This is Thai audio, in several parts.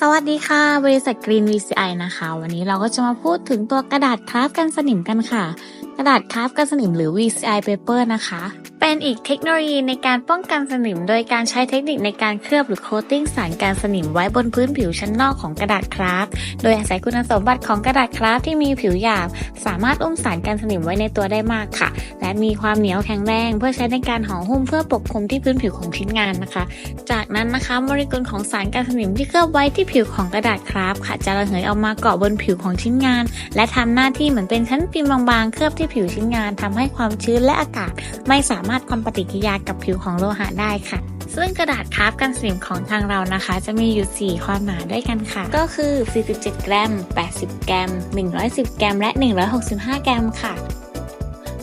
สวัสดีค่ะ บริษัท Green VCI นะคะ วันนี้เราก็จะมาพูดถึงตัวกระดาษคราฟกันสนิมกันค่ะ กระดาษคราฟกันสนิมหรือ VCI paper นะคะ เป็นอีกเทคโนโลยีในการป้องกันสนิม โดยการใช้เทคนิคในการเคลือบหรือโคตติ้งสารกันสนิมไว้บนพื้นผิวชั้นนอกของกระดาษคราฟ โดยอาศัยคุณสมบัติของกระดาษคราฟที่มีผิวหยาบ สามารถอุ้มสารกันสนิมไว้ในตัวได้มากค่ะ และมีความเหนียวแข็งแรงเพื่อใช้ในการห่อหุ้มเพื่อปกคลุมที่พื้นผิวของชิ้นงานนะคะ จากนั้นนะคะโมเลกุลของสารกันสนิมที่เคลือบไว้ที่ผิวของกระดาษคราฟค่ะ จะระเหยออกมาเกาะบนผิวของชิ้นงาน และทำหน้าที่เหมือนเป็นชั้นฟิล์มบางๆ เคลือบที่ผิวชิ้นงานทำให้ความชื้นและอากาศไม่สามารถทำปฏิกิริยากับผิวของโลหะได้ค่ะ ซึ่งกระดาษคราฟกันสนิมของทางเรานะคะ จะมีอยู่ 4 ความหนาด้วยกันค่ะ ก็คือ 47 กรัม 80 กรัม 110 กรัม และ 165 กรัมค่ะ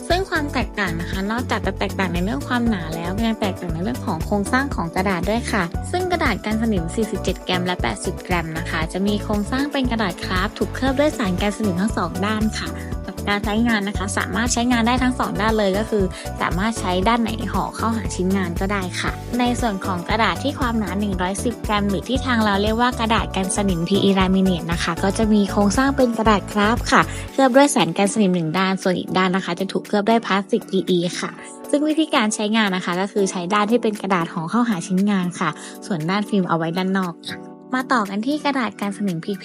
ซึ่งความแตกต่างนะคะ นอกจากจะแตกต่างในเรื่องความหนาแล้วยังแตกต่างในเรื่องของโครงสร้างของกระดาษด้วยค่ะ ซึ่งกระดาษกันสนิม 47 กรัมและ 80 กรัมนะคะ จะมีโครงสร้างเป็นกระดาษคราฟถูกเคลือบด้วยสารกันสนิมทั้งสองด้านค่ะ การใช้งานนะคะ สามารถใช้งานได้ทั้งสองด้านเลยก็คือ สามารถใช้ด้านไหนห่อเข้าหาชิ้นงานก็ได้ค่ะ ในส่วนของกระดาษที่ความหนา 110 กรัม หรือที่ทางเราเรียกว่ากระดาษกันสนิม PE laminate นะคะ ก็จะมีโครงสร้างเป็นกระดาษคราฟค่ะ เคลือบด้วยสารกันสนิมหนึ่งด้าน ส่วนอีกด้านนะคะ จะถูกเคลือบด้วยพลาสติก PE ค่ะซึ่งวิธีการใช้งานนะคะ ก็คือใช้ด้านที่เป็นกระดาษห่อเข้าหาชิ้นงานค่ะ ส่วนด้านฟิล์มเอาไว้ด้านนอกค่ะ มาต่อกันที่กระดาษกันสนิม PP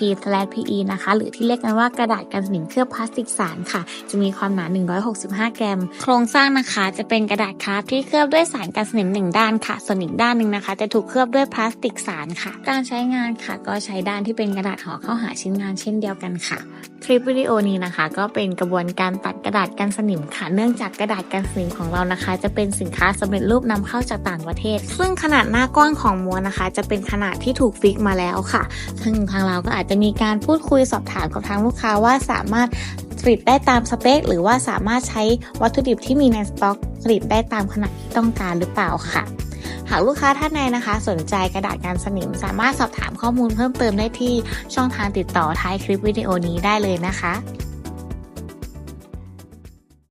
PE นะคะ หรือที่เรียกกันว่ากระดาษกันสนิมเคลือบพลาสติกสารค่ะ จะมีความหนา 165 กรัม โครงสร้างนะคะจะเป็นกระดาษคราฟที่เคลือบด้วยสารกันสนิมหนึ่งด้านค่ะ ส่วนอีกด้านหนึ่งนะคะ จะถูกเคลือบด้วยพลาสติกสารค่ะ การใช้งานค่ะ ก็ใช้ด้านที่เป็นกระดาษห่อเข้าหาชิ้นงานเช่นเดียวกันค่ะ คลิปวิดีโอนี้นะคะ ก็เป็นกระบวนการตัดกระดาษกันสนิมค่ะ เนื่องจากกระดาษกันสนิมของเรานะคะ จะเป็นสินค้าสำเร็จรูปนำเข้าจากต่างประเทศ ซึ่งขนาดหน้ากว้างของม้วนนะคะ จะเป็นขนาดที่ถูกฟิกมาแล้วค่ะซึ่งทางเราก็อาจจะมีการพูดคุยสอบถามกับทางลูกค้าว่าสามารถผลิตได้ตามสเปค หรือว่าสามารถใช้วัตถุดิบที่มีในสต็อกผลิตได้ตามขนาดที่ต้องการหรือเปล่าค่ะ หากลูกค้าท่านใดนะคะ สนใจกระดาษการสนิม สามารถสอบถามข้อมูลเพิ่มเติมได้ที่ช่องทางติดต่อท้ายคลิปวิดีโอนี้ได้เลยนะคะ